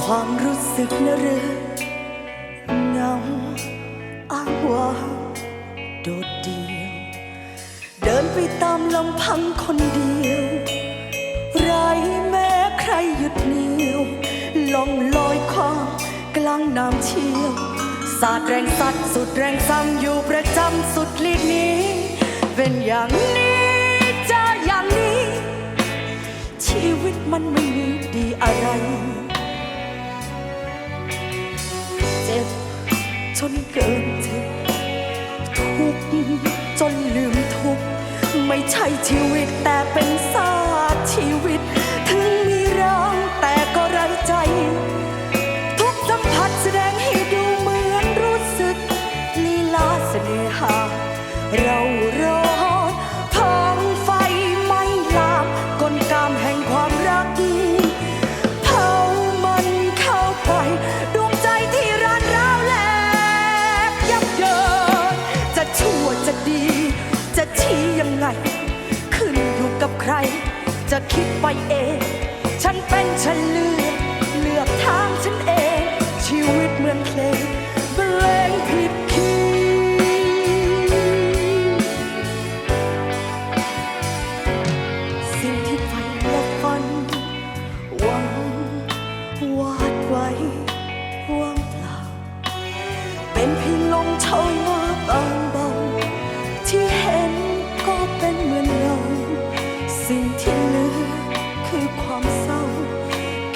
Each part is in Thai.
ความรู้สึกนะหรือเงาอ้างว้างโดดเดี่ยว เดินไปตามลำพังคนเดียว ไรแม้ใครหยุดเหนียวล่องลอยความกลางน้ำเชี่ยวสาดแรงสัดสุดแรงซ้ำอยู่ประจำสุดลีกนี้ เป็นอย่างนี้จะอย่างนี้ ชีวิตมันไม่มีดีอะไร นเกินเจ็บทุกข์จนลืมทุกข์ไม่ใช่ชีวิตแต่เป็นสา ยังไง ขึ้นอยู่กับใคร จะคิดไปเอง ฉันเป็นฉันลื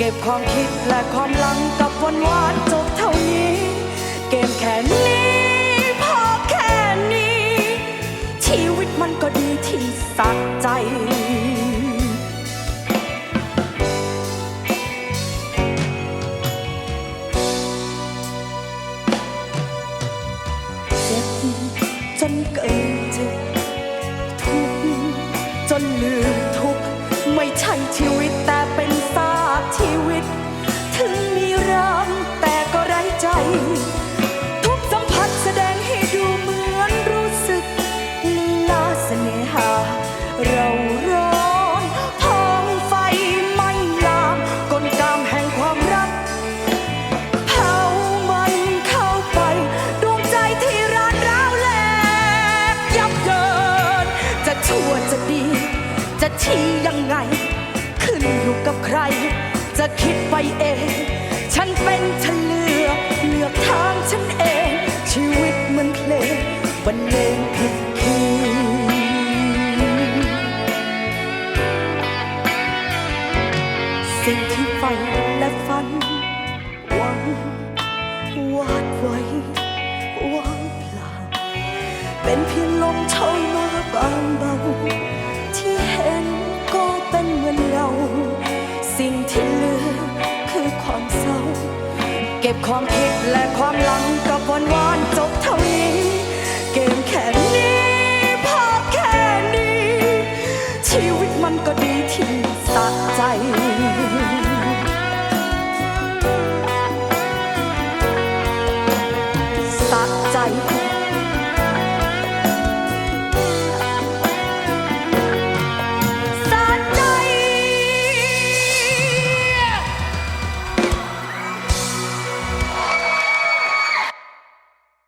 เก็บความคิดและความหลังกับวันวานจบเท่านี้ เกมแค่นี้ พอแค่นี้ ชีวิตมันก็ดีที่สักใจเจ็บจนเกินเจ็บทุกข์จนลืมทุกข์ไม่ใช่ชีวิต ชั่วจะดี จะชี้ยังไง ขึ้นอยู่กับใคร จะคิดไปเอง ฉันเป็นฉันเลือก เลือกทางฉันเอง ชีวิตเหมือนเพลงบรรเลงผิดคีย์สิ่งที่ใฝ่และฝันหวังวาดไว้ว่างเปล่าเป็นเพียงลม สิ่งที่เหลือคือความเศร้า เก็บความผิดและความหลังกับวันวานจบเท่านี้ เกมแค่นี้พาพแค่นี้ ชีวิตมันก็ดีที่สะใจสะใจ